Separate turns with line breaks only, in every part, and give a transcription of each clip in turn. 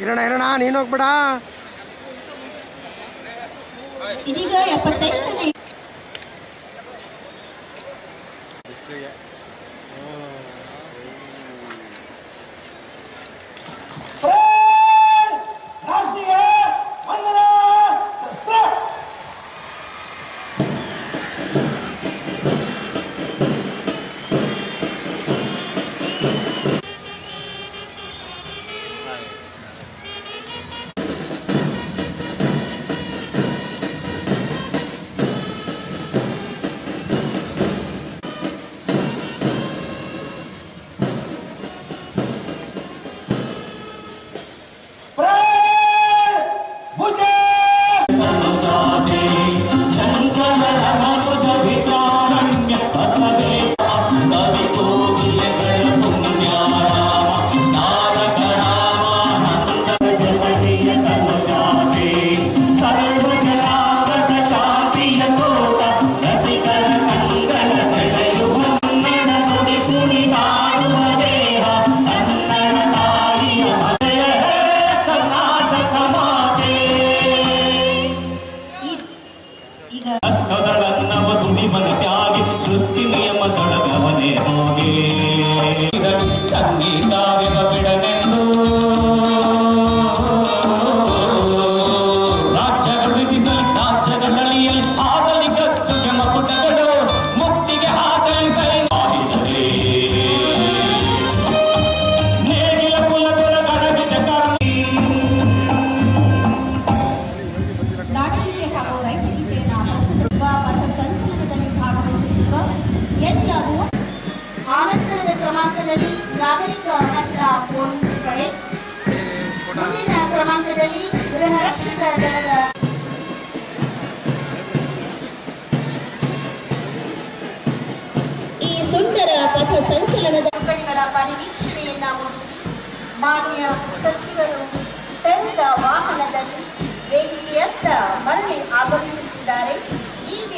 ಇರೋಣ ಇರೋಣ ನೀನು ಹೋಗ್ಬೇಡ.
ಇದೀಗ ಎಪ್ಪತ್ತೈದನೇ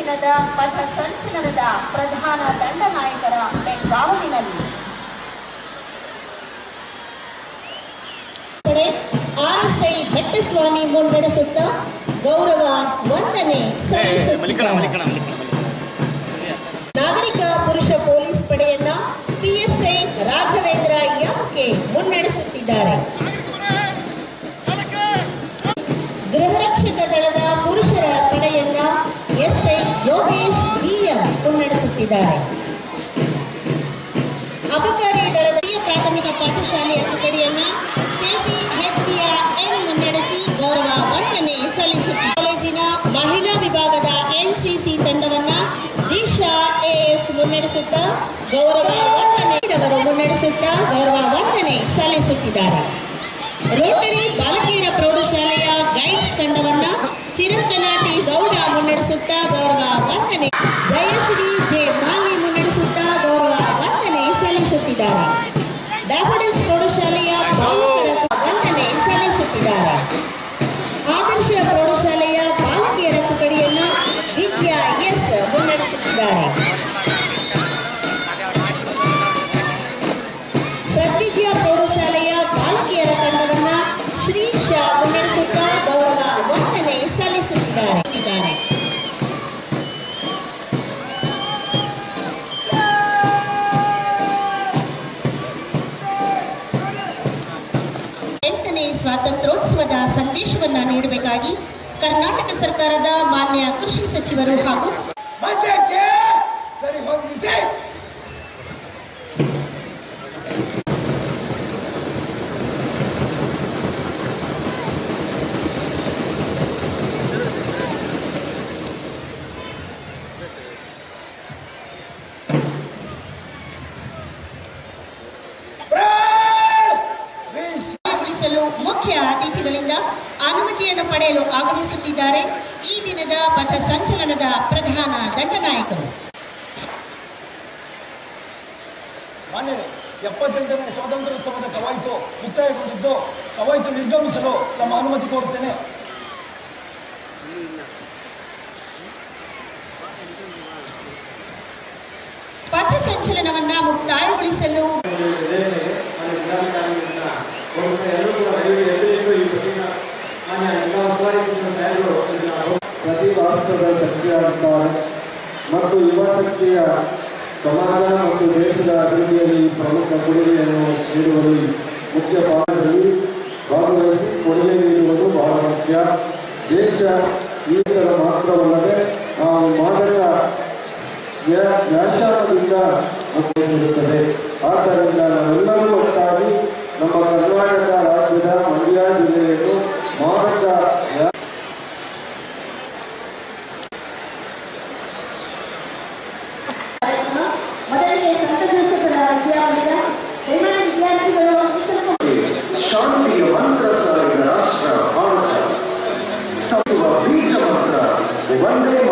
ದಿನದ ಪಥ ಸಂಚಲನದ ಪ್ರಧಾನ ದಂಡನಾಯಕರ ಬೆಂಗಾವಲಿನಲ್ಲಿ. ಕಡೆ ಆರ್ಎಸ್ಐ ಬೆಟ್ಟಸ್ವಾಮಿ ಮುನ್ನಡೆಸುತ್ತ ಗೌರವ ವಂದನೆ ಸಲ್ಲಿಸುತ್ತಿದ್ದಾರೆ. ನಾಗರಿಕ ಪುರುಷ ಪೊಲೀಸ್ ಪಡೆಯನ್ನ ಪಿಎಸ್ಐ ರಾಘವೇಂದ್ರ ಎಂಕೆ ಮುನ್ನಡೆಸುತ್ತಿದ್ದಾರೆ? ಗೃಹ ರಕ್ಷಕ ದಳದ ಪುರುಷರ ಪಡೆಯನ್ನ ಎಸ್ಐ ಯೋಗೇಶ್ ಬಿಎಂ ಮುನ್ನಡೆಸುತ್ತಿದ್ದಾರೆ. ಅಬಕಾರಿ ದಳದ ಪ್ರಾಥಮಿಕ ಪಾಠಶಾಲೆಯ ಕೊಠಡಿಯನ್ನ ಸ್ಟೇಫಿ ಎಚ್ಬಿಆರ್ ಎಂ ಮುನ್ನಡೆಸಿ ಗೌರವ ವಂದನೆ ಸಲ್ಲಿಸುತ್ತಿದೆ ಕಾಲೇಜಿನ ಮಹಿಳಾ ವಿಭಾಗದ ಎನ್ಸಿಸಿ ತಂಡವನ್ನ ದಿಶಾ ಎಎಸ್ ಮುನ್ನಡೆಸುತ್ತ ಗೌರವ ವಂದನೆ ಮುನ್ನಡೆಸುತ್ತ ಗೌರವ ವಂದನೆ ಸಲ್ಲಿಸುತ್ತಿದ್ದಾರೆ. ರೋಟರಿ ಬಾಲಕಿಯರ ಜಯಶ್ರೀ ಜೆ ಮಾಲೆ ಮುನ್ನಡೆಸುತ್ತಾ ಗೌರವ ವಂದನೆ ಸಲ್ಲಿಸುತ್ತಿದ್ದಾರೆ. ಡ್ಯಾಫೋಡಿಲ್ಸ್ ಸಂದೇಶವನ್ನ ನೀಡಬೇಕಾಗಿ ಕರ್ನಾಟಕ ಸರ್ಕಾರದ ಮಾನ್ಯ ಕೃಷಿ ಸಚಿವರು ಹಾಗೂ
ಸರಿ
ಆಗಮಿಸುತ್ತಿದ್ದಾರೆ. ಈ ದಿನದ ಪಥ ಸಂಚಲನದ ಪ್ರಧಾನ ದಂಡನಾಯಕರು.
ಎಪ್ಪತ್ತೆಂಟನೇ ಸ್ವಾತಂತ್ರ್ಯೋತ್ಸವದ ಕವಾಯಿತು ಮುಕ್ತಾಯಗೊಂಡಿದ್ದು ಕವಾಯಿತು ನಿರ್ಗಮಿಸಲು ತಮ್ಮ ಅನುಮತಿ ಕೋರುತ್ತೇನೆ.
ಪಥ ಸಂಚಲನವನ್ನ ಮುಕ್ತಾಯಗೊಳಿಸಲು ಪ್ರತಿ ರಾಷ್ಟ್ರದ ಶಕ್ತಿಯಾಗುತ್ತಾರೆ ಮತ್ತು ಯುವ ಶಕ್ತಿಯ ಸಮಾಜ ಮತ್ತು ದೇಶದ ಅಭಿವೃದ್ಧಿಯಲ್ಲಿ ಪ್ರಮುಖ ಕೊಡುಗೆಯನ್ನು ನೀಡುವಲ್ಲಿ ಮುಖ್ಯ ಪಾತ್ರದಲ್ಲಿ ಭಾಗವಹಿಸಿ ಕೊಡುಗೆ ನೀಡುವುದು ಬಹಳ ಮುಖ್ಯ. ದೇಶ ಈ ಥರ ಮಾತ್ರವಲ್ಲದೆ ನಾವು ವ್ಯ- ಮುಖ್ಯ ಮುಕ್ತಿರುತ್ತದೆ ಆದ್ದರಿಂದ ನಾವೆಲ್ಲರೂ ಒಟ್ಟಾಗಿ ನಮ್ಮ ಕರ್ನಾಟಕ
dónde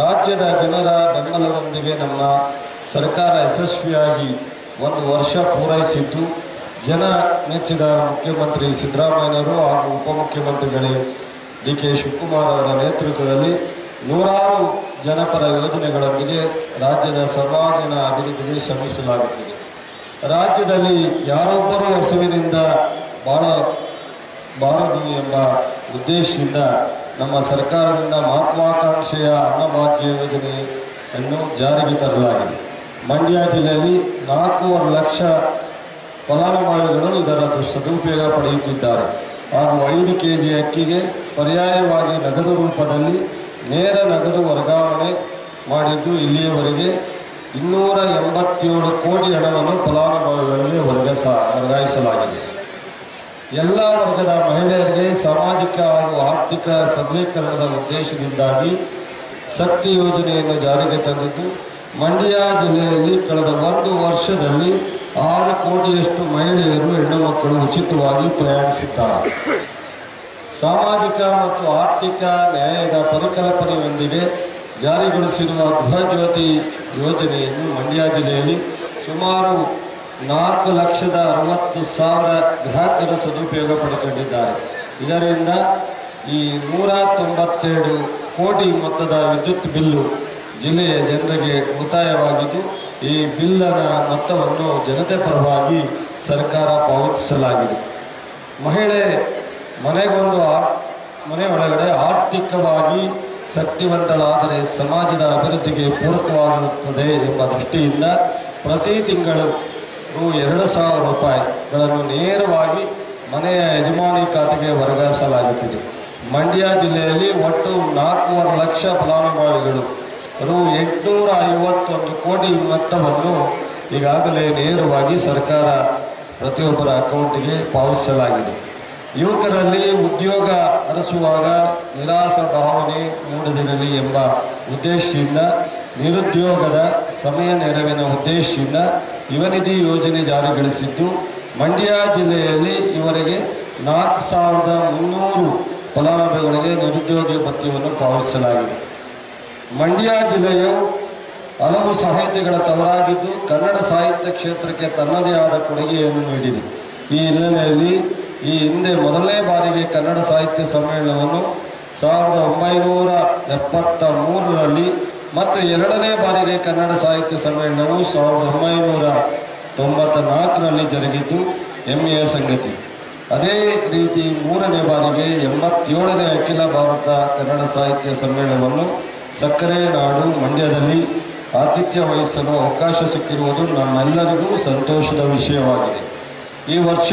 ರಾಜ್ಯದ ಜನರ ಬೆಂಬಲದೊಂದಿಗೆ ನಮ್ಮ ಸರ್ಕಾರ ಯಶಸ್ವಿಯಾಗಿ ಒಂದು ವರ್ಷ ಪೂರೈಸಿದ್ದು, ಜನ ನೆಚ್ಚಿದ ಮುಖ್ಯಮಂತ್ರಿ ಸಿದ್ದರಾಮಯ್ಯನವರು ಹಾಗೂ ಉಪಮುಖ್ಯಮಂತ್ರಿಗಳೇ ಡಿ ಕೆ ಶಿವಕುಮಾರ್ ಅವರ ನೇತೃತ್ವದಲ್ಲಿ ನೂರಾರು ಜನಪರ ಯೋಜನೆಗಳೊಂದಿಗೆ ರಾಜ್ಯದ ಸರ್ವಾಂಗೀಣ ಅಭಿವೃದ್ಧಿಗೆ ಶ್ರಮಿಸಲಾಗುತ್ತಿದೆ. ರಾಜ್ಯದಲ್ಲಿ ಯಾರೊಬ್ಬರೂ ಹಸುವಿನಿಂದ ಬಾಳ ಬಾರದು ಎಂಬ ಉದ್ದೇಶದಿಂದ ನಮ್ಮ ಸರ್ಕಾರದಿಂದ ಮಹತ್ವಾಕಾಂಕ್ಷೆಯ ಅನ್ನಭಾಗ್ಯ ಯೋಜನೆಯನ್ನು ಜಾರಿಗೆ ತರಲಾಗಿದೆ. ಮಂಡ್ಯ ಜಿಲ್ಲೆಯಲ್ಲಿ ನಾಲ್ಕೂವರೆ ಲಕ್ಷ ಫಲಾನುಭವಿಗಳು ಇದರ ಸದುಪಯೋಗ ಪಡೆಯುತ್ತಿದ್ದಾರೆ. ಹಾಗೂ ಐದು ಕೆ ಜಿ ಅಕ್ಕಿಗೆ ಪರ್ಯಾಯವಾಗಿ ನಗದು ರೂಪದಲ್ಲಿ ನೇರ ನಗದು ವರ್ಗಾವಣೆ ಮಾಡಿದ್ದು ಇಲ್ಲಿಯವರೆಗೆ ಇನ್ನೂರ ಎಂಬತ್ತೇಳು ಕೋಟಿ ಹಣವನ್ನು ಫಲಾನುಭವಿಗಳಿಗೆ ವರ್ಗಸ ವರ್ಗಾಯಿಸಲಾಗಿದೆ. ಎಲ್ಲ ವರ್ಗದ ಮಹಿಳೆಯರಿಗೆ ಸಾಮಾಜಿಕ ಹಾಗೂ ಆರ್ಥಿಕ ಸಬಲೀಕರಣದ ಉದ್ದೇಶದಿಂದಾಗಿ ಶಕ್ತಿ ಯೋಜನೆಯನ್ನು ಜಾರಿಗೆ ತಂದಿದ್ದು, ಮಂಡ್ಯ ಜಿಲ್ಲೆಯಲ್ಲಿ ಕಳೆದ ಒಂದು ವರ್ಷದಲ್ಲಿ ಆರು ಕೋಟಿಯಷ್ಟು ಮಹಿಳೆಯರು ಹೆಣ್ಣು ಮಕ್ಕಳು ಉಚಿತವಾಗಿ ಪ್ರಯಾಣಿಸಿದ್ದಾರೆ. ಸಾಮಾಜಿಕ ಮತ್ತು ಆರ್ಥಿಕ ನ್ಯಾಯದ ಪರಿಕಲ್ಪನೆಯೊಂದಿಗೆ ಜಾರಿಗೊಳಿಸಿರುವ ಗೃಹ ಜ್ಯೋತಿ ಯೋಜನೆಯನ್ನು ಮಂಡ್ಯ ಜಿಲ್ಲೆಯಲ್ಲಿ ಸುಮಾರು ನಾಲ್ಕು ಲಕ್ಷದ ಅರವತ್ತು ಸಾವಿರ ಗ್ರಾಹಕರು ಸದುಪಯೋಗ ಪಡೆದುಕೊಂಡಿದ್ದಾರೆ ಇದರಿಂದ ಈ ನೂರ ತೊಂಬತ್ತೆರಡು ಕೋಟಿ ಮೊತ್ತದ ವಿದ್ಯುತ್ ಬಿಲ್ಲು ಜಿಲ್ಲೆಯ ಜನರಿಗೆ ಉಳಿತಾಯವಾಗಿದ್ದು ಈ ಬಿಲ್ಲನ ಮೊತ್ತವನ್ನು ಜನತೆ ಪರವಾಗಿ ಸರ್ಕಾರ ಪಾವತಿಸಲಾಗಿದೆ. ಮಹಿಳೆ ಮನೆಗೊಂದು ಆ- ಮನೆ ಆರ್ಥಿಕವಾಗಿ ಶಕ್ತಿವಂತಳಾದರೆ ಸಮಾಜದ ಅಭಿವೃದ್ಧಿಗೆ ಪೂರಕವಾಗಿರುತ್ತದೆ ಎಂಬ ದೃಷ್ಟಿಯಿಂದ ಪ್ರತಿ ತಿಂಗಳು ರು ಎರಡು ಸಾವಿರ ರೂಪಾಯಿಗಳನ್ನು ನೇರವಾಗಿ ಮನೆಯ ಯಜಮಾನಿ ಖಾತೆಗೆ ವರ್ಗಾಯಿಸಲಾಗುತ್ತಿದೆ. ಮಂಡ್ಯ ಜಿಲ್ಲೆಯಲ್ಲಿ ಒಟ್ಟು ನಾಲ್ಕೂವರೆ ಲಕ್ಷ ಫಲಾನುಭವಿಗಳು. ರು ಎಂಟುನೂರ ಐವತ್ತೊಂದು ಕೋಟಿ ಮೊತ್ತವನ್ನು ಈಗಾಗಲೇ ನೇರವಾಗಿ ಸರ್ಕಾರ ಪ್ರತಿಯೊಬ್ಬರ ಅಕೌಂಟಿಗೆ ಪಾವತಿಸಲಾಗಿದೆ. ಯುವಕರಲ್ಲಿ ಉದ್ಯೋಗ ಅರಸುವಾಗ ನಿರಾಸ ಭಾವನೆ ಮೂಡದಿರಲಿ ಎಂಬ ಉದ್ದೇಶದಿಂದ ನಿರುದ್ಯೋಗದ ಸಮಯ ನೆರವಿನ ಉದ್ದೇಶದಿಂದ ಯುವನಿಧಿ ಯೋಜನೆ ಜಾರಿಗೊಳಿಸಿದ್ದು, ಮಂಡ್ಯ ಜಿಲ್ಲೆಯಲ್ಲಿ ಇವರಿಗೆ ನಾಲ್ಕು ಸಾವಿರದ ಮುನ್ನೂರು ಫಲಾನುಭವಿಗಳಿಗೆ ನಿರುದ್ಯೋಗ ಭತ್ಯವನ್ನು ಪಾವತಿಸಲಾಗಿದೆ. ಮಂಡ್ಯ ಜಿಲ್ಲೆಯು ಹಲವು ಸಾಹಿತ್ಯಗಳ ತವರಾಗಿದ್ದು ಕನ್ನಡ ಸಾಹಿತ್ಯ ಕ್ಷೇತ್ರಕ್ಕೆ ತನ್ನದೇ ಆದ ಕೊಡುಗೆಯನ್ನು ನೀಡಿದೆ. ಈ ಹಿನ್ನೆಲೆಯಲ್ಲಿ ಈ ಹಿಂದೆ ಮೊದಲನೇ ಬಾರಿಗೆ ಕನ್ನಡ ಸಾಹಿತ್ಯ ಸಮ್ಮೇಳನವನ್ನು ಸಾವಿರದ ಒಂಬೈನೂರ ಎಪ್ಪತ್ತ ಮೂರರಲ್ಲಿ ಮತ್ತು ಎರಡನೇ ಬಾರಿಗೆ ಕನ್ನಡ ಸಾಹಿತ್ಯ ಸಮ್ಮೇಳನವು ಸಾವಿರದ ಒಂಬೈನೂರ ತೊಂಬತ್ತ ನಾಲ್ಕರಲ್ಲಿ ಜರುಗಿದ್ದು ಹೆಮ್ಮೆಯ ಸಂಗತಿ. ಅದೇ ರೀತಿ ಮೂರನೇ ಬಾರಿಗೆ ಎಂಬತ್ತೇಳನೇ ಅಖಿಲ ಭಾರತ ಕನ್ನಡ ಸಾಹಿತ್ಯ ಸಮ್ಮೇಳನವನ್ನು ಸಕ್ಕರೆ ನಾಡು ಮಂಡ್ಯದಲ್ಲಿ ಆತಿಥ್ಯ ವಹಿಸಲು ಅವಕಾಶ ಸಿಕ್ಕಿರುವುದು ನಮ್ಮೆಲ್ಲರಿಗೂ ಸಂತೋಷದ ವಿಷಯವಾಗಿದೆ. ಈ ವರ್ಷ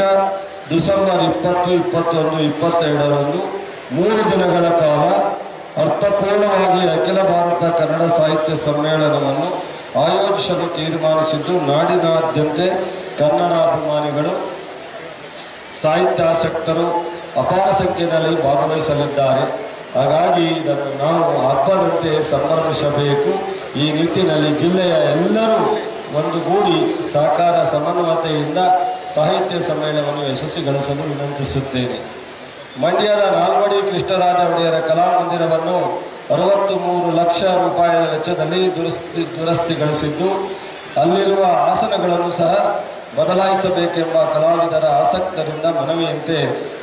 ಡಿಸೆಂಬರ್ ಇಪ್ಪತ್ತು, ಇಪ್ಪತ್ತೊಂದು, ಇಪ್ಪತ್ತೆರಡರಂದು ಮೂರು ದಿನಗಳ ಕಾಲ ಅರ್ಥಪೂರ್ಣವಾಗಿ ಅಖಿಲ ಭಾರತ ಕನ್ನಡ ಸಾಹಿತ್ಯ ಸಮ್ಮೇಳನವನ್ನು ಆಯೋಜಿಸಲು ತೀರ್ಮಾನಿಸಿದ್ದು, ನಾಡಿನಾದ್ಯಂತ ಕನ್ನಡ ಅಭಿಮಾನಿಗಳು, ಸಾಹಿತ್ಯಾಸಕ್ತರು ಅಪಾರ ಸಂಖ್ಯೆಯಲ್ಲಿ ಭಾಗವಹಿಸಲಿದ್ದಾರೆ. ಹಾಗಾಗಿ ಇದನ್ನು ನಾವು ಹಬ್ಬದಂತೆ ಸಂಭ್ರಮಿಸಬೇಕು. ಈ ನಿಟ್ಟಿನಲ್ಲಿ ಜಿಲ್ಲೆಯ ಎಲ್ಲರೂ ಒಂದುಗೂಡಿ ಸಹಕಾರ, ಸಮನ್ವಯತೆಯಿಂದ ಸಾಹಿತ್ಯ ಸಮ್ಮೇಳನವನ್ನು ಯಶಸ್ವಿಗೊಳಿಸಲು ವಿನಂತಿಸುತ್ತೇನೆ. ಮಂಡ್ಯದ ನಾಲ್ವಡಿ ಕೃಷ್ಣರಾಜ ಒಡೆಯರ ಕಲಾಮಂದಿರವನ್ನು ಅರವತ್ತು ಮೂರು ಲಕ್ಷ ರೂಪಾಯಿಯ ವೆಚ್ಚದಲ್ಲಿ ದುರಸ್ತಿ, ದುರಸ್ತಿಗೊಳಿಸಿದ್ದು, ಅಲ್ಲಿರುವ ಆಸನಗಳನ್ನು ಸಹ ಬದಲಾಯಿಸಬೇಕೆಂಬ ಕಲಾವಿದರ ಆಸಕ್ತರಿಂದ ಮನವಿಯಂತೆ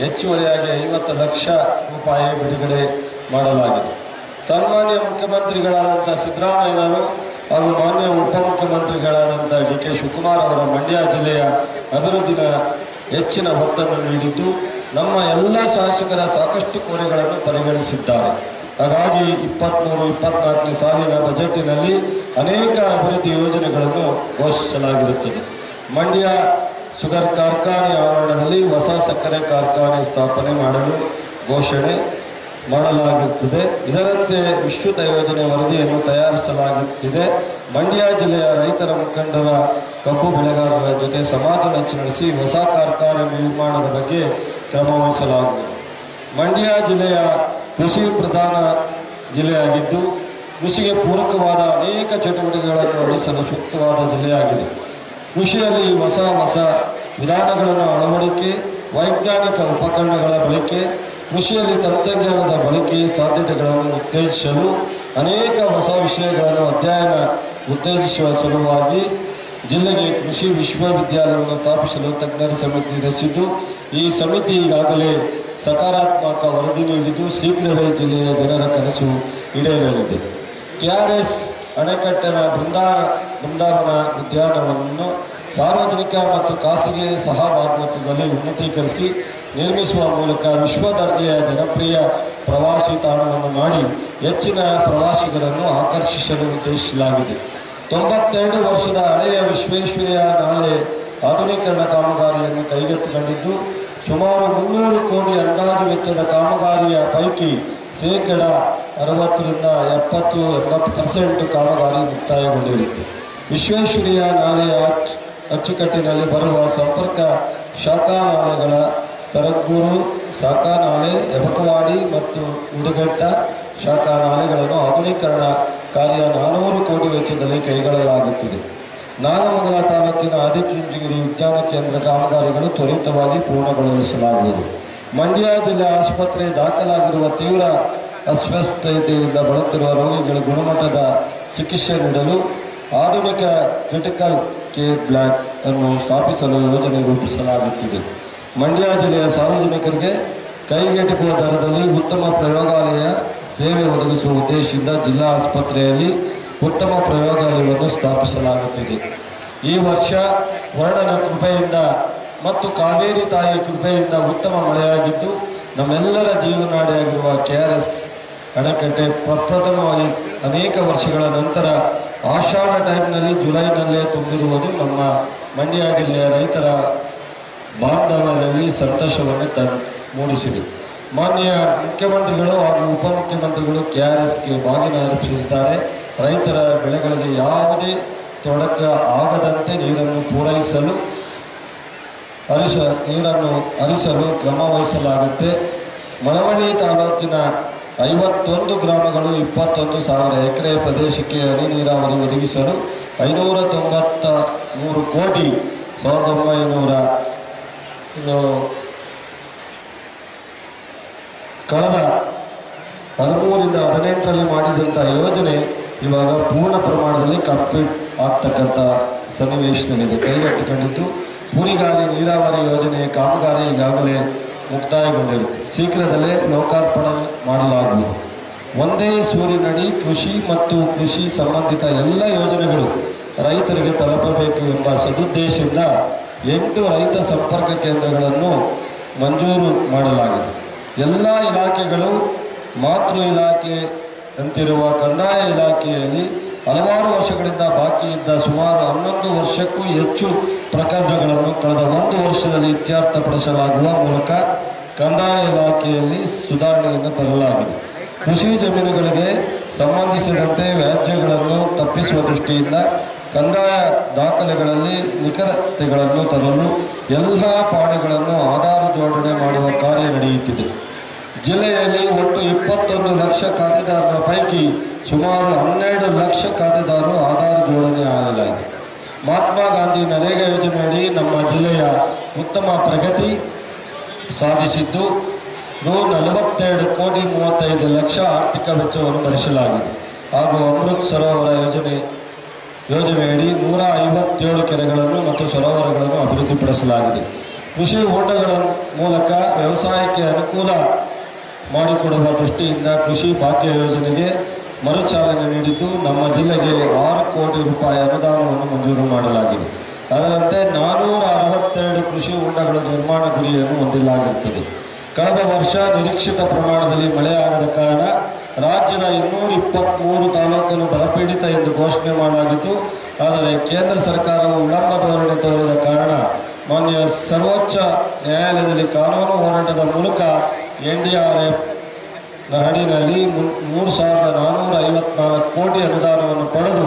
ಹೆಚ್ಚುವರಿಯಾಗಿ ಐವತ್ತು ಲಕ್ಷ ರೂಪಾಯಿ ಬಿಡುಗಡೆ ಮಾಡಲಾಗಿದೆ. ಸನ್ಮಾನ್ಯ ಮುಖ್ಯಮಂತ್ರಿಗಳಾದಂಥ ಸಿದ್ದರಾಮಯ್ಯನವರು ಹಾಗೂ ಮಾನ್ಯ ಉಪಮುಖ್ಯಮಂತ್ರಿಗಳಾದಂಥ ಡಿ ಕೆ ಶಿವಕುಮಾರ್ ಅವರ ಮಂಡ್ಯ ಜಿಲ್ಲೆಯ ಅಭಿವೃದ್ಧಿನ ಹೆಚ್ಚಿನ ಒತ್ತನ್ನು ನೀಡಿದ್ದು, ನಮ್ಮ ಎಲ್ಲ ಶಾಸಕರ ಸಾಕಷ್ಟು ಕೋರೆಗಳನ್ನು ಪರಿಗಣಿಸಿದ್ದಾರೆ. ಹಾಗಾಗಿ ಇಪ್ಪತ್ತ್ಮೂರು ಇಪ್ಪತ್ನಾಲ್ಕನೇ ಸಾಲಿನ ಬಜೆಟಿನಲ್ಲಿ ಅನೇಕ ಅಭಿವೃದ್ಧಿ ಯೋಜನೆಗಳನ್ನು ಘೋಷಿಸಲಾಗಿರುತ್ತದೆ. ಮಂಡ್ಯ ಶುಗರ್ ಕಾರ್ಖಾನೆ ಆವರಣದಲ್ಲಿ ಹೊಸ ಸಕ್ಕರೆ ಕಾರ್ಖಾನೆ ಸ್ಥಾಪನೆ ಮಾಡಲು ಘೋಷಣೆ. ಮಾಡಲಾಗುತ್ತದೆ. ಇದರಂತೆ ವಿಸ್ತೃತ ಯೋಜನೆ ವರದಿಯನ್ನು ತಯಾರಿಸಲಾಗುತ್ತಿದೆ. ಮಂಡ್ಯ ಜಿಲ್ಲೆಯ ರೈತರ ಮುಖಂಡರ ಕಬ್ಬು ಬೆಳೆಗಾರರ ಜೊತೆ ಸಮಾಲೋಚನೆ ನಡೆಸಿ ಹೊಸ ಕಾರ್ಖಾನೆ ನಿರ್ಮಾಣದ ಬಗ್ಗೆ ಕ್ರಮ ಮಂಡ್ಯ ಜಿಲ್ಲೆಯ ಕೃಷಿ ಪ್ರಧಾನ ಜಿಲ್ಲೆಯಾಗಿದ್ದು, ಕೃಷಿಗೆ ಪೂರಕವಾದ ಅನೇಕ ಚಟುವಟಿಕೆಗಳನ್ನು ನಡೆಸಲು ಸೂಕ್ತವಾದ ಜಿಲ್ಲೆಯಾಗಿದೆ. ಕೃಷಿಯಲ್ಲಿ ಹೊಸ ಹೊಸ ವಿಧಾನಗಳನ್ನು ಅಳವಡಿಕೆ, ವೈಜ್ಞಾನಿಕ ಉಪಕರಣಗಳ ಬಳಕೆ ಕೃಷಿಯಲ್ಲಿ ತಂತ್ರಜ್ಞಾನದ ಬಳಕೆ ಸಾಧ್ಯತೆಗಳನ್ನು ಉತ್ತೇಜಿಸಲು ಅನೇಕ ಹೊಸ ವಿಷಯಗಳನ್ನು ಅಧ್ಯಯನ ಉತ್ತೇಜಿಸುವ ಸಲುವಾಗಿ ಜಿಲ್ಲೆಗೆ ಕೃಷಿ ವಿಶ್ವವಿದ್ಯಾಲಯವನ್ನು ಸ್ಥಾಪಿಸಲು ತಜ್ಞರ ಸಮಿತಿ ರಚಿಸಿದ್ದು ಈ ಸಮಿತಿ ಈಗಾಗಲೇ ಸಕಾರಾತ್ಮಕ ವರದಿ ನೀಡಿದ್ದು ಶೀಘ್ರವೇ ಜಿಲ್ಲೆಯ ಜನರ ಕನಸು ಈಡೇರಲಿದೆ. ಕೆಆರ್ಎಸ್ ಅಣೆಕಟ್ಟಿನ ಬೃಂದಾ ಬೃಂದಾವನ ಉದ್ಯಾನವನ್ನು ಸಾರ್ವಜನಿಕ ಮತ್ತು ಖಾಸಗಿ ಸಹಭಾಗಿತ್ವದಲ್ಲಿ ಉನ್ನತೀಕರಿಸಿ ನಿರ್ಮಿಸುವ ಮೂಲಕ ವಿಶ್ವ ದರ್ಜೆಯ ಜನಪ್ರಿಯ ಪ್ರವಾಸಿ ತಾಣವನ್ನು ಮಾಡಿ ಹೆಚ್ಚಿನ ಪ್ರವಾಸಿಗರನ್ನು ಆಕರ್ಷಿಸಲು ಉದ್ದೇಶಿಸಲಾಗಿದೆ. ತೊಂಬತ್ತೆರಡು ವರ್ಷದ ಹಳೆಯ ವಿಶ್ವೇಶ್ವರಯ್ಯ ನಾಲೆ ಆಧುನೀಕರಣ ಕಾಮಗಾರಿಯನ್ನು ಕೈಗೆತ್ತಿಕೊಂಡಿದ್ದು, ಸುಮಾರು ಮುನ್ನೂರು ಕೋಟಿ ಅಂದಾಜು ವೆಚ್ಚದ ಕಾಮಗಾರಿಯ ಪೈಕಿ ಶೇಕಡ ಅರವತ್ತರಿಂದ ಎಪ್ಪತ್ತು ಎಂಬತ್ತು ಪರ್ಸೆಂಟ್ ಕಾಮಗಾರಿ ಮುಕ್ತಾಯಗೊಂಡಿರುತ್ತೆ. ವಿಶ್ವೇಶ್ವರ್ಯ ನಾಲೆಯ ಅಚ್ಚುಕಟ್ಟಿನಲ್ಲಿ ಬರುವ ಸಂಪರ್ಕ ಶಾಖಾ ನಾಲೆಗಳ ತರಗೂರು ಶಾಖಾ ನಾಲೆ ಎಬಕವಾಡಿ ಮತ್ತು ಉಡುಗಟ್ಟ ಶಾಖಾ ನಾಲೆಗಳನ್ನು ಆಧುನೀಕರಣ ಕಾರ್ಯ ನಾನೂರು ಕೋಟಿ ವೆಚ್ಚದಲ್ಲಿ ಕೈಗೊಳ್ಳಲಾಗುತ್ತಿದೆ. ನಾಗಮಂಗಲ ತಾಲೂಕಿನ ಆದಿಚುಂಚಗಿರಿ ವಿಜ್ಞಾನ ಕೇಂದ್ರ ಕಾಮಗಾರಿಗಳು ತ್ವರಿತವಾಗಿ ಪೂರ್ಣಗೊಳಿಸಲಾಗುವುದು. ಮಂಡ್ಯ ಜಿಲ್ಲೆ ಆಸ್ಪತ್ರೆ ದಾಖಲಾಗಿರುವ ತೀವ್ರ ಅಸ್ವಸ್ಥತೆಯಿಂದ ಬಳಲುತ್ತಿರುವ ರೋಗಿಗಳ ಗುಣಮಟ್ಟದ ಚಿಕಿತ್ಸೆ ನೀಡಲು ಆಧುನಿಕ ಕ್ರಿಟಿಕಲ್ ಕೇರ್ ಬ್ಲಾಕ್ ಅನ್ನು ಸ್ಥಾಪಿಸಲು ಯೋಜನೆ ರೂಪಿಸಲಾಗುತ್ತಿದೆ. ಮಂಡ್ಯ ಜಿಲ್ಲೆಯ ಸಾರ್ವಜನಿಕರಿಗೆ ಕೈಗೆಟುಕುವ ದರದಲ್ಲಿ ಉತ್ತಮ ಪ್ರಯೋಗಾಲಯ ಸೇವೆ ಒದಗಿಸುವ ಉದ್ದೇಶದಿಂದ ಜಿಲ್ಲಾ ಆಸ್ಪತ್ರೆಯಲ್ಲಿ ಉತ್ತಮ ಪ್ರಯೋಗಾಲಯವನ್ನು ಸ್ಥಾಪಿಸಲಾಗುತ್ತಿದೆ. ಈ ವರ್ಷ ವರ್ಣನ ಕೃಪೆಯಿಂದ ಮತ್ತು ಕಾವೇರಿ ತಾಯಿಯ ಕೃಪೆಯಿಂದ ಉತ್ತಮ ಮಳೆಯಾಗಿದ್ದು, ನಮ್ಮೆಲ್ಲರ ಜೀವನಾಡಿಯಾಗಿರುವ ಕೆ ಆರ್ ಎಸ್ ಅಣೆಕಟ್ಟೆ ಪ್ರಪ್ರಥಮವಾಗಿ ಅನೇಕ ವರ್ಷಗಳ ನಂತರ ಆಷಾಢ ಟೈಮ್ನಲ್ಲಿ ಜುಲೈನಲ್ಲೇ ತುಂಬಿರುವುದು ನಮ್ಮ ಮಂಡ್ಯ ಜಿಲ್ಲೆಯ ರೈತರ ಬಾಂಧವರಲ್ಲಿ ಸಂತೋಷವನ್ನು ತ ಮೂಡಿಸಿದೆ. ಮಾನ್ಯ ಮುಖ್ಯಮಂತ್ರಿಗಳು ಹಾಗೂ ಉಪಮುಖ್ಯಮಂತ್ರಿಗಳು ಕೆ ಆರ್ ಎಸ್ಗೆ ಬಾಗಿನ ಅರ್ಪಿಸಿದ್ದಾರೆ. ರೈತರ ಬೆಳೆಗಳಿಗೆ ಯಾವುದೇ ತೊಡಕ ಆಗದಂತೆ ನೀರನ್ನು ಪೂರೈಸಲು ಹರಿಸ ನೀರನ್ನು ಹರಿಸಲು ಕ್ರಮ ವಹಿಸಲಾಗುತ್ತೆ. ಮಳವಳ್ಳಿ ತಾಲೂಕಿನ ಐವತ್ತೊಂದು ಗ್ರಾಮಗಳು ಇಪ್ಪತ್ತೊಂದು ಸಾವಿರ ಎಕರೆ ಪ್ರದೇಶಕ್ಕೆ ಹನಿ ನೀರಾವರಿ ಒದಗಿಸಲು ಐನೂರ ತೊಂಬತ್ತ ಮೂರು ಕೋಟಿ ಸಾವಿರದ ಒಂಬೈನೂರ ಕಳೆದ ಹದಿಮೂರಿಂದ ಹದಿನೆಂಟರಲ್ಲಿ ಮಾಡಿದಂಥ ಯೋಜನೆ ಇವಾಗ ಪೂರ್ಣ ಪ್ರಮಾಣದಲ್ಲಿ ಕಂಪ್ಲೀಟ್ ಆಗ್ತಕ್ಕಂಥ ಸನ್ನಿವೇಶದಲ್ಲಿದೆ. ಕೈಗೆತ್ತಿಕೊಂಡಿದ್ದು ಪೂರಿಗಾರಿ ನೀರಾವರಿ ಯೋಜನೆ ಕಾಮಗಾರಿ ಈಗಾಗಲೇ ಮುಕ್ತಾಯಗೊಂಡಿರುತ್ತೆ. ಶೀಘ್ರದಲ್ಲೇ ಲೋಕಾರ್ಪಣೆ ಮಾಡಲಾಗುವುದು. ಒಂದೇ ಸೂರಿನಡಿ ಕೃಷಿ ಮತ್ತು ಕೃಷಿ ಸಂಬಂಧಿತ ಎಲ್ಲ ಯೋಜನೆಗಳು ರೈತರಿಗೆ ತಲುಪಬೇಕು ಎಂಬ ಸದುದ್ದೇಶದಿಂದ ಎಂಟು ರೈತ ಸಂಪರ್ಕ ಕೇಂದ್ರಗಳನ್ನು ಮಂಜೂರು ಮಾಡಲಾಗಿದೆ. ಎಲ್ಲ ಇಲಾಖೆಗಳು ಮಾತೃ ಇಲಾಖೆ ಅಂತಿರುವ ಕಂದಾಯ ಇಲಾಖೆಯಲ್ಲಿ ಹಲವಾರು ವರ್ಷಗಳಿಂದ ಬಾಕಿ ಇದ್ದ ಸುಮಾರು ಹನ್ನೊಂದು ವರ್ಷಕ್ಕೂ ಹೆಚ್ಚು ಪ್ರಕರಣಗಳನ್ನು ಕಳೆದ ಒಂದು ವರ್ಷದಲ್ಲಿ ಇತ್ಯರ್ಥಪಡಿಸಲಾಗುವ ಮೂಲಕ ಕಂದಾಯ ಇಲಾಖೆಯಲ್ಲಿ ಸುಧಾರಣೆಯನ್ನು ತರಲಾಗಿದೆ. ಕೃಷಿ ಜಮೀನುಗಳಿಗೆ ಸಂಬಂಧಿಸಿದಂತೆ ವ್ಯಾಜ್ಯಗಳನ್ನು ತಪ್ಪಿಸುವ ದೃಷ್ಟಿಯಿಂದ ಕಂದಾಯ ದಾಖಲೆಗಳಲ್ಲಿ ನಿಖರತೆಗಳನ್ನು ತರಲು ಎಲ್ಲ ಪಾಣಿಗಳನ್ನು ಆಧಾರ ಜೋಡಣೆ ಮಾಡುವ ಕಾರ್ಯ ನಡೆಯುತ್ತಿದೆ. ಜಿಲ್ಲೆಯಲ್ಲಿ ಒಟ್ಟು ಇಪ್ಪತ್ತೊಂದು ಲಕ್ಷ ಖಾತೆದಾರರ ಪೈಕಿ ಸುಮಾರು ಹನ್ನೆರಡು ಲಕ್ಷ ಖಾತೆದಾರರು ಆಧಾರ್ ಜೋಡಣೆ ಆಗಲಾಗಿದೆ ಮಹಾತ್ಮ ಗಾಂಧಿ ನರೇಗಾ ಯೋಜನೆಯಡಿ ನಮ್ಮ ಜಿಲ್ಲೆಯ ಉತ್ತಮ ಪ್ರಗತಿ ಸಾಧಿಸಿದ್ದು ರು ನಲವತ್ತೆರಡು ಕೋಟಿ ಮೂವತ್ತೈದು ಲಕ್ಷ ಆರ್ಥಿಕ ವೆಚ್ಚವನ್ನು ಭರಿಸಲಾಗಿದೆ. ಹಾಗೂ ಅಮೃತ್ ಸರೋವರ ಯೋಜನೆ ಯೋಜನೆಯಡಿ ನೂರ ಐವತ್ತೇಳು ಕೆರೆಗಳನ್ನು ಮತ್ತು ಸರೋವರಗಳನ್ನು ಅಭಿವೃದ್ಧಿಪಡಿಸಲಾಗಿದೆ. ಕೃಷಿ ಓಟಗಳ ಮೂಲಕ ವ್ಯವಸಾಯಕ್ಕೆ ಅನುಕೂಲ ಮಾಡಿಕೊಡುವ ದೃಷ್ಟಿಯಿಂದ ಕೃಷಿ ಭಾಗ್ಯ ಯೋಜನೆಗೆ ಮರುಚಾಲನೆ ನೀಡಿದ್ದು ನಮ್ಮ ಜಿಲ್ಲೆಗೆ ಆರು ಕೋಟಿ ರೂಪಾಯಿ ಅನುದಾನವನ್ನು ಮಂಜೂರು ಮಾಡಲಾಗಿದೆ. ಅದರಂತೆ ನಾನೂರ ಅರವತ್ತೆರಡು ಕೃಷಿ ಹೊಂಡಗಳ ನಿರ್ಮಾಣ ಗುರಿಯನ್ನು ಹೊಂದಲಾಗಿರುತ್ತದೆ. ಕಳೆದ ವರ್ಷ ನಿರೀಕ್ಷಿತ ಪ್ರಮಾಣದಲ್ಲಿ ಮಳೆಯಾಗದ ಕಾರಣ ರಾಜ್ಯದ ಇನ್ನೂರ ಇಪ್ಪತ್ತ್ಮೂರು ತಾಲೂಕನ್ನು ಬರಪೀಡಿತ ಎಂದು ಘೋಷಣೆ ಮಾಡಲಾಗಿತ್ತು. ಆದರೆ ಕೇಂದ್ರ ಸರ್ಕಾರವು ವಿಳಂಬ ಧೋರಣೆ ತೋರಿದ ಕಾರಣ ಮಾನ್ಯ ಸರ್ವೋಚ್ಚ ನ್ಯಾಯಾಲಯದಲ್ಲಿ ಕಾನೂನು ಹೋರಾಟದ ಮೂಲಕ ಎನ್ ಡಿ ಆರ್ ಎಫ್ ಹಣಿನಲ್ಲಿ ಮೂರು ಸಾವಿರದ ನಾನ್ನೂರ ಐವತ್ನಾಲ್ಕು ಕೋಟಿ ಅನುದಾನವನ್ನು ಪಡೆದು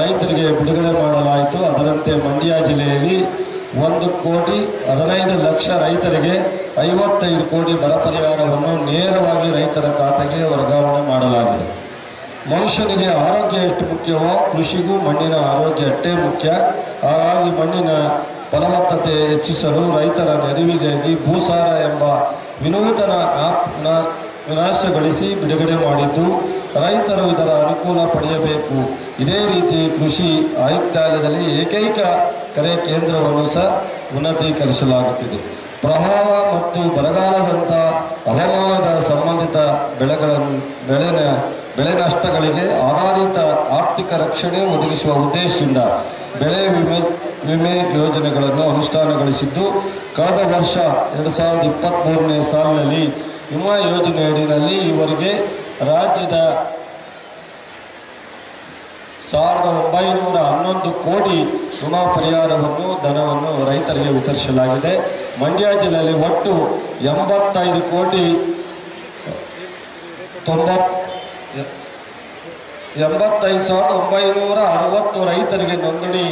ರೈತರಿಗೆ ಬಿಡುಗಡೆ ಮಾಡಲಾಯಿತು. ಅದರಂತೆ ಮಂಡ್ಯ ಜಿಲ್ಲೆಯಲ್ಲಿ ಒಂದು ಕೋಟಿ ಹದಿನೈದು ಲಕ್ಷ ರೈತರಿಗೆ ಐವತ್ತೈದು ಕೋಟಿ ಬರ ಪರಿಹಾರವನ್ನು ನೇರವಾಗಿ ರೈತರ ಖಾತೆಗೆ ವರ್ಗಾವಣೆ ಮಾಡಲಾಗಿದೆ. ಮನುಷ್ಯನಿಗೆ ಆರೋಗ್ಯ ಎಷ್ಟು ಮುಖ್ಯವೋ, ಕೃಷಿಗೂ ಮಣ್ಣಿನ ಆರೋಗ್ಯ ಅಷ್ಟೇ ಮುಖ್ಯ. ಹಾಗಾಗಿ ಮಣ್ಣಿನ ಫಲವತ್ತತೆ ಹೆಚ್ಚಿಸಲು ರೈತರ ನೆರವಿಗಾಗಿ ಭೂಸಾರ ಎಂಬ ವಿನೂತನ ಆಪ್ನ ವಿನಾಶಗೊಳಿಸಿ ಬಿಡುಗಡೆ ಮಾಡಿದ್ದು ರೈತರು ಇದರ ಅನುಕೂಲ ಪಡೆಯಬೇಕು. ಇದೇ ರೀತಿ ಕೃಷಿ ಆಯುಕ್ತಾಲಯದಲ್ಲಿ ಏಕೈಕ ಕರೆ ಕೇಂದ್ರವನ್ನು ಸಹ ಉನ್ನತೀಕರಿಸಲಾಗುತ್ತಿದೆ. ಪ್ರವಾಹ ಮತ್ತು ಬರಗಾಲದಂಥ ಹವಾಮಾನದ ಸಂಬಂಧಿತ ಬೆಳೆಗಳನ್ನು ಬೆಳೆನ ಬೆಳೆ ನಷ್ಟಗಳಿಗೆ ಆಧಾರಿತ ಆರ್ಥಿಕ ರಕ್ಷಣೆ ಒದಗಿಸುವ ಉದ್ದೇಶದಿಂದ ಬೆಳೆ ವಿಮೆ ವಿಮೆ ಯೋಜನೆಗಳನ್ನು ಅನುಷ್ಠಾನಗೊಳಿಸಿದ್ದು, ಕಳೆದ ವರ್ಷ ಎರಡು ಸಾವಿರದ ಇಪ್ಪತ್ತ್ಮೂರನೇ ಸಾಲಿನಲ್ಲಿ ವಿಮಾ ಯೋಜನೆಯಡಿನಲ್ಲಿ ಇವರಿಗೆ ರಾಜ್ಯದ ಸಾವಿರದ ಒಂಬೈನೂರ ಹನ್ನೊಂದು ಕೋಟಿ ವಿಮಾ ಪರಿಹಾರವನ್ನು, ಧನವನ್ನು ರೈತರಿಗೆ ವಿತರಿಸಲಾಗಿದೆ. ಮಂಡ್ಯ ಜಿಲ್ಲೆಯಲ್ಲಿ ಒಟ್ಟು ಎಂಬತ್ತೈದು ಕೋಟಿ ತೊಂಬತ್ ಎಂಬತ್ತೈದು ಸಾವಿರದ ಒಂಬೈನೂರ ಅರವತ್ತು ರೈತರಿಗೆ ನೋಂದಣಿ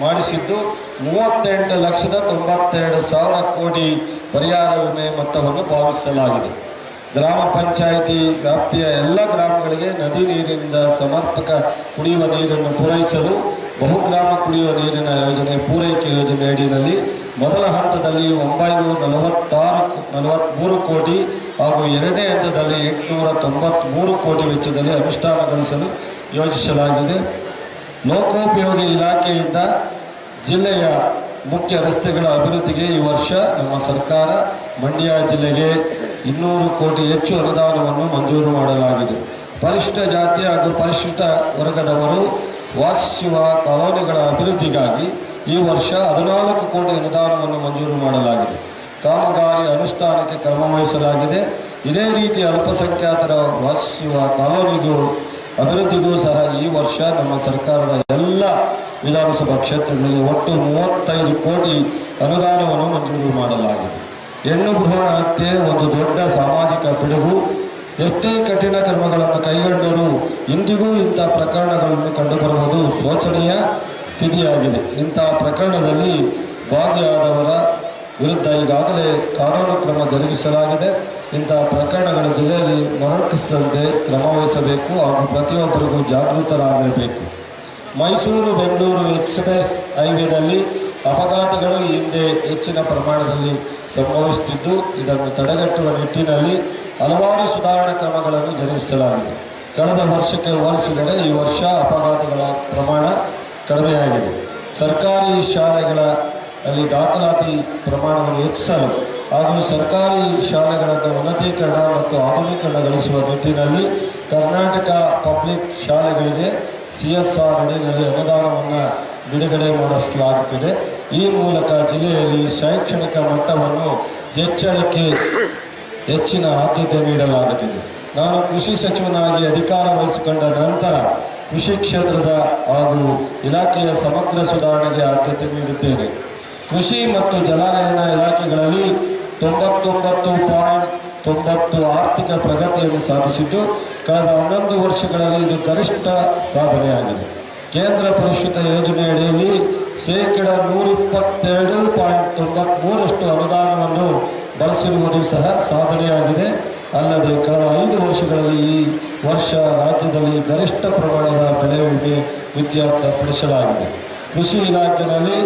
ಮಾಡಿಸಿದ್ದು ಮೂವತ್ತೆಂಟು ಲಕ್ಷದ ತೊಂಬತ್ತೆರಡು ಸಾವಿರ ಕೋಟಿ ಪರಿಹಾರ ವಿಮೆ ಮೊತ್ತವನ್ನು ಪಾವತಿಸಲಾಗಿದೆ. ಗ್ರಾಮ ಪಂಚಾಯಿತಿ ವ್ಯಾಪ್ತಿಯ ಎಲ್ಲ ಗ್ರಾಮಗಳಿಗೆ ನದಿ ನೀರಿನಿಂದ ಸಮರ್ಪಕ ಕುಡಿಯುವ ನೀರನ್ನು ಪೂರೈಸಲು ಬಹುಗ್ರಾಮ ಕುಡಿಯುವ ನೀರಿನ ಯೋಜನೆ ಪೂರೈಕೆ ಯೋಜನೆ ಅಡಿಯಲ್ಲಿ ಮೊದಲ ಹಂತದಲ್ಲಿ ಒಂಬೈನೂರ ನಲವತ್ತಾರು ನಲವತ್ತ್ಮೂರು ಕೋಟಿ ಹಾಗೂ ಎರಡನೇ ಹಂತದಲ್ಲಿ ಎಂಟುನೂರ ತೊಂಬತ್ತ್ಮೂರು ಕೋಟಿ ವೆಚ್ಚದಲ್ಲಿ ಅನುಷ್ಠಾನಗೊಳಿಸಲು ಯೋಜಿಸಲಾಗಿದೆ. ಲೋಕೋಪಯೋಗಿ ಇಲಾಖೆಯಿಂದ ಜಿಲ್ಲೆಯ ಮುಖ್ಯ ರಸ್ತೆಗಳ ಅಭಿವೃದ್ಧಿಗೆ ಈ ವರ್ಷ ನಮ್ಮ ಸರ್ಕಾರ ಮಂಡ್ಯ ಜಿಲ್ಲೆಗೆ ಇನ್ನೂರು ಕೋಟಿ ಹೆಚ್ಚು ಅನುದಾನವನ್ನು ಮಂಜೂರು ಮಾಡಲಾಗಿದೆ. ಪರಿಶಿಷ್ಟ ಜಾತಿ ಹಾಗೂ ಪರಿಶಿಷ್ಟ ವರ್ಗದವರು ವಾಸಿಸುವ ಕಾಲೋನಿಗಳ ಅಭಿವೃದ್ಧಿಗಾಗಿ ಈ ವರ್ಷ ಹದಿನಾಲ್ಕು ಕೋಟಿ ಅನುದಾನವನ್ನು ಮಂಜೂರು ಮಾಡಲಾಗಿದೆ. ಕಾಮಗಾರಿ ಅನುಷ್ಠಾನಕ್ಕೆ ಕ್ರಮ ಇದೇ ರೀತಿ ಅಲ್ಪಸಂಖ್ಯಾತರ ವಾಸಿಸುವ ಕಾಲೋನಿಗಳು ಅಭಿವೃದ್ಧಿಗೂ ಸಹ ಈ ವರ್ಷ ನಮ್ಮ ಸರ್ಕಾರದ ಎಲ್ಲ ವಿಧಾನಸಭಾ ಕ್ಷೇತ್ರಗಳಿಗೆ ಒಟ್ಟು ಮೂವತ್ತೈದು ಕೋಟಿ ಅನುದಾನವನ್ನು ಮಂಜೂರು ಮಾಡಲಾಗಿದೆ. ಹೆಣ್ಣು ಭ್ರೂಣ ಹತ್ಯೆ ಒಂದು ದೊಡ್ಡ ಸಾಮಾಜಿಕ ಪಿಡುಗು, ಎಷ್ಟೇ ಕಠಿಣ ಕ್ರಮಗಳನ್ನು ಕೈಗೊಂಡರೂ ಇಂದಿಗೂ ಇಂಥ ಪ್ರಕರಣಗಳನ್ನು ಕಂಡುಬರುವುದು ಶೋಚನೀಯ ಸ್ಥಿತಿಯಾಗಿದೆ. ಇಂಥ ಪ್ರಕರಣದಲ್ಲಿ ಭಾಗಿಯಾದವರ ವಿರುದ್ಧ ಈಗಾಗಲೇ ಕಾನೂನು ಕ್ರಮ ಜರುಗಿಸಲಾಗಿದೆ. ಇಂತಹ ಪ್ರಕರಣಗಳು ಜಿಲ್ಲೆಯಲ್ಲಿ ಮರಳಿಸದಂತೆ ಕ್ರಮ ವಹಿಸಬೇಕು ಹಾಗೂ ಪ್ರತಿಯೊಬ್ಬರಿಗೂ ಜಾಗೃತರಾಗಿರಬೇಕು ಮೈಸೂರು, ಬೆಂಗಳೂರು ಎಕ್ಸ್ಪ್ರೆಸ್ ಹೈವೇನಲ್ಲಿ ಅಪಘಾತಗಳು ಹಿಂದೆ ಹೆಚ್ಚಿನ ಪ್ರಮಾಣದಲ್ಲಿ ಸಂಭವಿಸುತ್ತಿದ್ದು, ಇದನ್ನು ತಡೆಗಟ್ಟುವ ನಿಟ್ಟಿನಲ್ಲಿ ಹಲವಾರು ಸುಧಾರಣಾ ಕ್ರಮಗಳನ್ನು ಜರುಗಿಸಲಾಗಿದೆ. ಕಳೆದ ವರ್ಷಕ್ಕೆ ಹೋಲಿಸಿದರೆ ಈ ವರ್ಷ ಅಪಘಾತಗಳ ಪ್ರಮಾಣ ಕಡಿಮೆಯಾಗಿದೆ. ಸರ್ಕಾರಿ ಶಾಲೆಗಳ ಅಲ್ಲಿ ದಾಖಲಾತಿ ಪ್ರಮಾಣವನ್ನು ಹೆಚ್ಚಿಸಲು ಹಾಗೂ ಸರ್ಕಾರಿ ಶಾಲೆಗಳನ್ನು ಉನ್ನತೀಕರಣ ಮತ್ತು ಆಧುನೀಕರಣಗೊಳಿಸುವ ನಿಟ್ಟಿನಲ್ಲಿ ಕರ್ನಾಟಕ ಪಬ್ಲಿಕ್ ಶಾಲೆಗಳಿಗೆ ಸಿ ಎಸ್ ಆರ್ ಅಡಿಯಲ್ಲಿ ಅನುದಾನವನ್ನು ಬಿಡುಗಡೆ ಮಾಡಿಸಲಾಗುತ್ತಿದೆ. ಈ ಮೂಲಕ ಜಿಲ್ಲೆಯಲ್ಲಿ ಶೈಕ್ಷಣಿಕ ಮಟ್ಟವನ್ನು ಹೆಚ್ಚಳಕ್ಕೆ ಹೆಚ್ಚಿನ ಆದ್ಯತೆ ನೀಡಲಾಗುತ್ತಿದೆ. ನಾನು ಕೃಷಿ ಸಚಿವನಾಗಿ ಅಧಿಕಾರ ವಹಿಸಿಕೊಂಡ ನಂತರ ಕೃಷಿ ಕ್ಷೇತ್ರದ ಹಾಗೂ ಇಲಾಖೆಯ ಸಮಗ್ರ ಸುಧಾರಣೆಗೆ ಆದ್ಯತೆ ನೀಡಿದ್ದೇನೆ. ಕೃಷಿ ಮತ್ತು ಜಲಾನಯನ ಇಲಾಖೆಗಳಲ್ಲಿ ತೊಂಬತ್ತೊಂಬತ್ತು ಪಾಯಿಂಟ್ ತೊಂಬತ್ತು ಆರ್ಥಿಕ ಪ್ರಗತಿಯನ್ನು ಸಾಧಿಸಿದ್ದು, ಕಳೆದ ಹನ್ನೊಂದು ವರ್ಷಗಳಲ್ಲಿ ಇದು ಗರಿಷ್ಠ ಸಾಧನೆಯಾಗಿದೆ. ಕೇಂದ್ರ ಪರಿಷತ್ ಯೋಜನೆಯಡಿಯಲ್ಲಿ ಶೇಕಡ ನೂರಿಪ್ಪತ್ತೆರಡು ಪಾಯಿಂಟ್ ತೊಂಬತ್ಮೂರಷ್ಟು ಅನುದಾನವನ್ನು ಬಳಸಿರುವುದು ಸಹ ಸಾಧನೆಯಾಗಿದೆ. ಅಲ್ಲದೆ ಕಳೆದ ಐದು ವರ್ಷಗಳಲ್ಲಿ ಈ ವರ್ಷ ರಾಜ್ಯದಲ್ಲಿ ಗರಿಷ್ಠ ಪ್ರಮಾಣದ ಬೆಳೆ ವಿಮೆ ಪಡಿಸಲಾಗಿದೆ ಕೃಷಿ ಇಲಾಖೆಯಲ್ಲಿ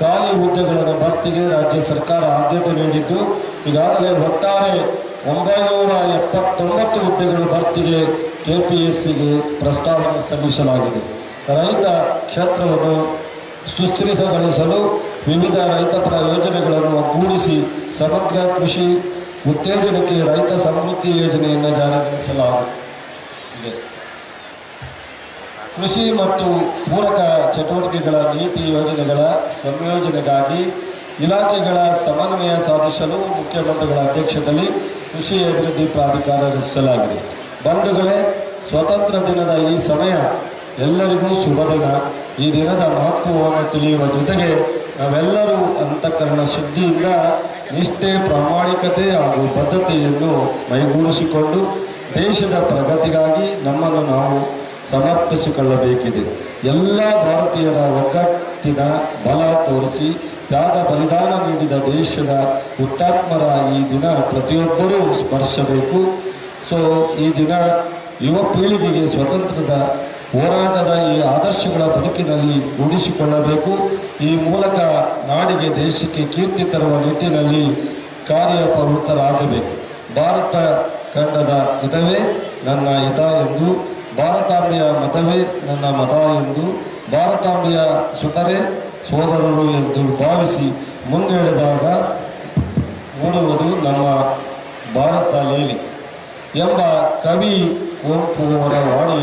ಖಾಲಿ ಹುದ್ದೆಗಳನ್ನು ಭರ್ತಿಗೆ ರಾಜ್ಯ ಸರ್ಕಾರ ಆದ್ಯತೆ ನೀಡಿದ್ದು, ಈಗಾಗಲೇ ಒಟ್ಟಾರೆ ಒಂಬೈನೂರ ಎಪ್ಪತ್ತೊಂಬತ್ತು ಹುದ್ದೆಗಳು ಭರ್ತಿಗೆ ಕೆಪಿಎಸ್ಸಿಗೆ ಪ್ರಸ್ತಾವನೆ ಸಲ್ಲಿಸಲಾಗಿದೆ. ರೈತ ಕ್ಷೇತ್ರವನ್ನು ಸುಸ್ಥಿರಗೊಳಿಸಲು ವಿವಿಧ ರೈತಪರ ಯೋಜನೆಗಳನ್ನು ಒಗ್ಗೂಡಿಸಿ ಸಮಗ್ರ ಕೃಷಿ ಉತ್ತೇಜನಕ್ಕೆ ರೈತ ಸಮೃದ್ಧಿ ಯೋಜನೆಯನ್ನು ಜಾರಿಗೊಳಿಸಲಾಗಿದೆ. ಕೃಷಿ ಮತ್ತು ಪೂರಕ ಚಟುವಟಿಕೆಗಳ ನೀತಿ ಯೋಜನೆಗಳ ಸಂಯೋಜನೆಗಾಗಿ ಇಲಾಖೆಗಳ ಸಮನ್ವಯ ಸಾಧಿಸಲು ಮುಖ್ಯಮಂತ್ರಿಗಳ ಅಧ್ಯಕ್ಷತೆಯಲ್ಲಿ ಕೃಷಿ ಅಭಿವೃದ್ಧಿ ಪ್ರಾಧಿಕಾರ ರಚಿಸಲಾಗಿದೆ. ಬಂಧುಗಳೇ, ಸ್ವತಂತ್ರ ದಿನದ ಈ ಸಮಯ ಎಲ್ಲರಿಗೂ ಶುಭ ದಿನ. ಈ ದಿನದ ಮಹತ್ವವನ್ನು ತಿಳಿಯುವ ಜೊತೆಗೆ ನಾವೆಲ್ಲರೂ ಅಂತಃಕರಣ ಶುದ್ಧಿಯಿಂದ ನಿಷ್ಠೆ, ಪ್ರಾಮಾಣಿಕತೆ ಹಾಗೂ ಬದ್ಧತೆಯನ್ನು ಮೈಗೂಡಿಸಿಕೊಂಡು ದೇಶದ ಪ್ರಗತಿಗಾಗಿ ನಮ್ಮನ್ನು ನಾವು ಸಮರ್ಪಿಸಿಕೊಳ್ಳಬೇಕಿದೆ. ಎಲ್ಲ ಭಾರತೀಯರ ಒಗ್ಗಟ್ಟಿನ ಬಲ ತೋರಿಸಿ, ತ್ಯಾಗ ಬಲಿದಾನ ನೀಡಿದ ದೇಶದ ಹುತಾತ್ಮರ ಈ ದಿನ ಪ್ರತಿಯೊಬ್ಬರೂ ಸ್ಮರಿಸಬೇಕು ಸೊ ಈ ದಿನ ಯುವ ಪೀಳಿಗೆಗೆ ಸ್ವತಂತ್ರದ ಹೋರಾಟದ ಈ ಆದರ್ಶಗಳ ಬದುಕಿನಲ್ಲಿ ಉಳಿಸಿಕೊಳ್ಳಬೇಕು ಈ ಮೂಲಕ ನಾಡಿಗೆ ದೇಶಕ್ಕೆ ಕೀರ್ತಿ ತರುವ ನಿಟ್ಟಿನಲ್ಲಿ ಕಾರ್ಯಪ್ರವೃತ್ತರಾಗಬೇಕು. ಭಾರತ ಖಂಡದ ಹಿತವೇ ನನ್ನ ಹಿತ ಎಂದು ಭಾರತಾಂಬೆಯ ಮತವೇ ನನ್ನ ಮತ ಎಂದು ಭಾರತಾಂಬೆಯ ಸುತರೇ ಸೋದರರು ಎಂದು ಭಾವಿಸಿ ಮುನ್ನಡೆದಾಗ ಮೂಡುವುದು ನಮ್ಮ ಭಾರತ ಲೇಲಿ ಎಂಬ ಕವಿ ಕುವೆಂಪು ಅವರ ವಾಣಿ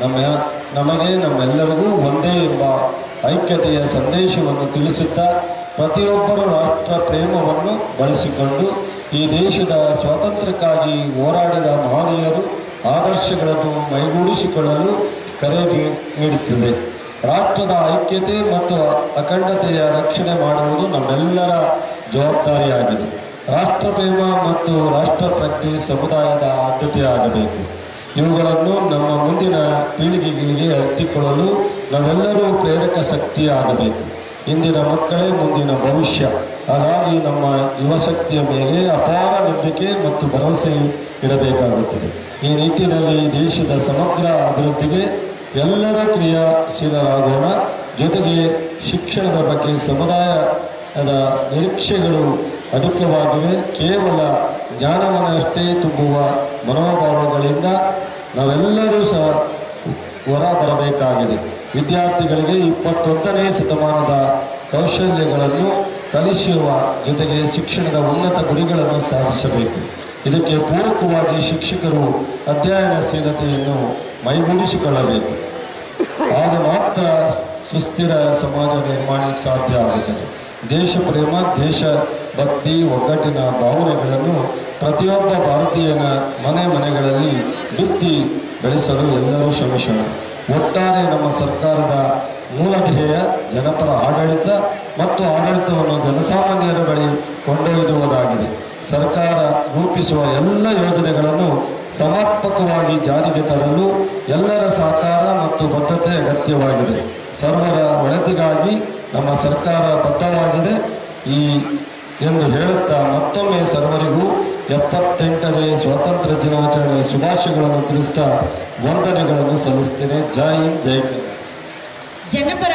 ನಮ್ಮ ನಮಗೆ ನಮ್ಮೆಲ್ಲರಿಗೂ ಒಂದೇ ಎಂಬ ಐಕ್ಯತೆಯ ಸಂದೇಶವನ್ನು ತಿಳಿಸುತ್ತಾ ಪ್ರತಿಯೊಬ್ಬರೂ ರಾಷ್ಟ್ರ ಪ್ರೇಮವನ್ನು ಬಳಸಿಕೊಂಡು ಈ ದೇಶದ ಸ್ವಾತಂತ್ರ್ಯಕ್ಕಾಗಿ ಹೋರಾಡಿದ ಮಹನೀಯರು ಆದರ್ಶಗಳನ್ನು ಮೈಗೂಡಿಸಿಕೊಳ್ಳಲು ನೀ- ನೀಡುತ್ತದೆ. ರಾಷ್ಟ್ರದ ಐಕ್ಯತೆ ಮತ್ತು ಅಖಂಡತೆಯ ರಕ್ಷಣೆ ಮಾಡುವುದು ನಮ್ಮೆಲ್ಲರ ಜವಾಬ್ದಾರಿಯಾಗಿದೆ. ರಾಷ್ಟ್ರಪ್ರೇಮ ಮತ್ತು ರಾಷ್ಟ್ರ ಪ್ರಜ್ಞೆ ಸಮುದಾಯದ ಆದ್ಯತೆಯಾಗಬೇಕು ಇವುಗಳನ್ನು ನಮ್ಮ ಮುಂದಿನ ಪೀಳಿಗೆಗಳಿಗೆ ಹತ್ತಿಕೊಳ್ಳಲು ನಾವೆಲ್ಲರೂ ಪ್ರೇರಕ ಶಕ್ತಿಯಾಗಬೇಕು. ಇಂದಿನ ಮಕ್ಕಳೇ ಮುಂದಿನ ಭವಿಷ್ಯ. ಹಾಗಾಗಿ ನಮ್ಮ ಯುವಶಕ್ತಿಯ ಮೇಲೆ ಅಪಾರ ನಂಬಿಕೆ ಮತ್ತು ಭರವಸೆ ಇಡಬೇಕಾಗುತ್ತದೆ. ಈ ನಿಟ್ಟಿನಲ್ಲಿ ದೇಶದ ಸಮಗ್ರ ಅಭಿವೃದ್ಧಿಗೆ ಎಲ್ಲರ ಕ್ರಿಯಾಶೀಲರಾಗೋಣ. ಜೊತೆಗೆ ಶಿಕ್ಷಣದ ಬಗ್ಗೆ ಸಮುದಾಯದ ನಿರೀಕ್ಷೆಗಳು ಅಧಿಕವಾಗಿವೆ. ಕೇವಲ ಜ್ಞಾನವನ್ನಷ್ಟೇ ತುಂಬುವ ಮನೋಭಾವಗಳಿಂದ ನಾವೆಲ್ಲರೂ ಸಹ ಹೊರ ಬರಬೇಕಾಗಿದೆ ವಿದ್ಯಾರ್ಥಿಗಳಿಗೆ ಇಪ್ಪತ್ತೊಂದನೇ ಶತಮಾನದ ಕೌಶಲ್ಯಗಳನ್ನು ಕಲಿಸುವ ಜೊತೆಗೆ ಶಿಕ್ಷಣದ ಉನ್ನತ ಗುರಿಗಳನ್ನು ಸಾಧಿಸಬೇಕು. ಇದಕ್ಕೆ ಪೂರಕವಾಗಿ ಶಿಕ್ಷಕರು ಅಧ್ಯಯನಶೀಲತೆಯನ್ನು ಮೈಗೂಡಿಸಿಕೊಳ್ಳಬೇಕು. ಆಗ ಮಾತ್ರ ಸುಸ್ಥಿರ ಸಮಾಜ ನಿರ್ಮಾಣ ಸಾಧ್ಯ ಆಗುತ್ತದೆ. ದೇಶ ಪ್ರೇಮ, ದೇಶ ಭಕ್ತಿ, ಒಗ್ಗಟ್ಟಿನ ಭಾವನೆಗಳನ್ನು ಪ್ರತಿಯೊಬ್ಬ ಭಾರತೀಯನ ಮನೆ ಮನೆಗಳಲ್ಲಿ ಬಿತ್ತಿ ಬೆಳೆಸಲು ಎಲ್ಲರೂ ಶ್ರಮಿಸೋಣ. ಒಟ್ಟಾರೆ ನಮ್ಮ ಸರ್ಕಾರದ ಮೂಲ ಧ್ಯೇಯ ಜನಪರ ಆಡಳಿತ ಮತ್ತು ಆಡಳಿತವನ್ನು ಜನಸಾಮಾನ್ಯರ ಬಳಿ ಕೊಂಡೊಯ್ಯುವುದಾಗಿದೆ. ಸರ್ಕಾರ ರೂಪಿಸುವ ಎಲ್ಲ ಯೋಜನೆಗಳನ್ನು ಸಮರ್ಪಕವಾಗಿ ಜಾರಿಗೆ ತರಲು ಎಲ್ಲರ ಸಹಕಾರ ಮತ್ತು ಬದ್ಧತೆ ಅಗತ್ಯವಾಗಿದೆ. ಸರ್ವರ ಒಳತಿಗಾಗಿ ನಮ್ಮ ಸರ್ಕಾರ ಬದ್ಧವಾಗಿದೆ. ಈ ಎಂದು ಹೇಳುತ್ತಾ ಮತ್ತೊಮ್ಮೆ ಸರ್ವರಿಗೂ ಎಪ್ಪತ್ತೆಂಟನೇ ಸ್ವಾತಂತ್ರ್ಯ ದಿನಾಚರಣೆಯ ಶುಭಾಶಯಗಳನ್ನು ತಿಳಿಸ್ತಾ ವಂದನೆಗಳನ್ನು ಸಲ್ಲಿಸ್ತೇನೆ. ಜೈ ಹಿಂದ್, ಜೈ
ಜನಪರ